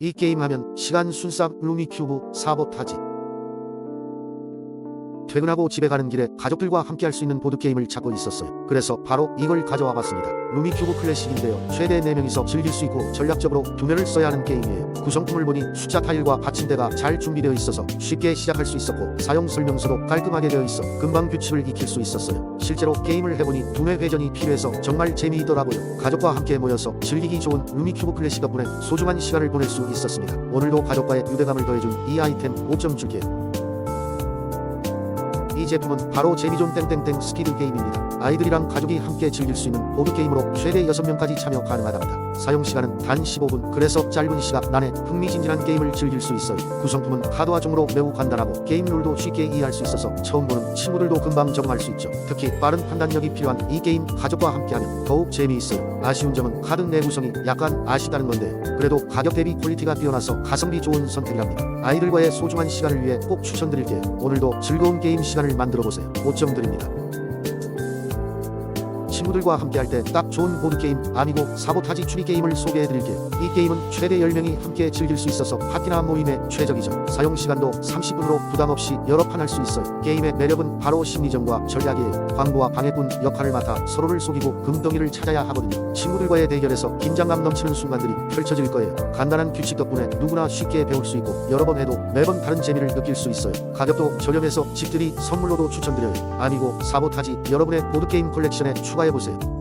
이 게임 하면 시간 순삭 루미큐브 사보타지 퇴근하고 집에 가는 길에 가족들과 함께 할 수 있는 보드게임을 찾고 있었어요. 그래서 바로 이걸 가져와 봤습니다. 루미큐브 클래식인데요. 최대 4명이서 즐길 수 있고 전략적으로 두 면을 써야 하는 게임이에요. 구성품을 보니 숫자 타일과 받침대가 잘 준비되어 있어서 쉽게 시작할 수 있었고 사용 설명서도 깔끔하게 되어 있어 금방 규칙을 익힐 수 있었어요. 실제로 게임을 해보니 두뇌 회전이 필요해서 정말 재미있더라고요. 가족과 함께 모여서 즐기기 좋은 루미큐브 클래식 덕분에 소중한 시간을 보낼 수 있었습니다. 오늘도 가족과의 유대감을 더해준 이 아이템 5점 줄게요. 이 제품은 바로 재미존 땡땡땡 스피드 게임입니다. 아이들이랑 가족이 함께 즐길 수 있는 보드 게임으로 최대 6명까지 참여 가능하답니다. 사용 시간은 단 15분. 그래서 짧은 시간 안에 흥미진진한 게임을 즐길 수 있어요. 구성품은 카드와 종으로 매우 간단하고 게임 룰도 쉽게 이해할 수 있어서 처음 보는 친구들도 금방 적응할 수 있죠. 특히 빠른 판단력이 필요한 이 게임 가족과 함께하면 더욱 재미있어요. 아쉬운 점은 카드 내 구성이 약간 아쉽다는 건데 그래도 가격 대비 퀄리티가 뛰어나서 가성비 좋은 선택이랍니다. 아이들과의 소중한 시간을 위해 꼭 추천드릴게요. 오늘도 즐거운 게임 시간을 만들어 보세요. 5점 드립니다. 친구들과 함께 할 때 딱 좋은 보드게임 아니고 사보타지 추리 게임을 소개해 드릴게요. 이 게임은 최대 10명이 함께 즐길 수 있어서 파티나 모임에 최적이죠. 사용 시간도 30분으로 부담 없이 여러 판 할 수 있어요. 게임의 매력은 바로 심리전과 전략이에요. 광부와 방해꾼 역할을 맡아 서로를 속이고 금덩이를 찾아야 하거든요. 친구들과의 대결에서 긴장감 넘치는 순간들이 펼쳐질 거예요. 간단한 규칙 덕분에 누구나 쉽게 배울 수 있고 여러 번 해도 매번 다른 재미를 느낄 수 있어요. 가격도 저렴해서 집들이 선물로도 추천드려요. 아니고 사보타지 여러분의 보드게임 컬렉션에 추가 해 보세요.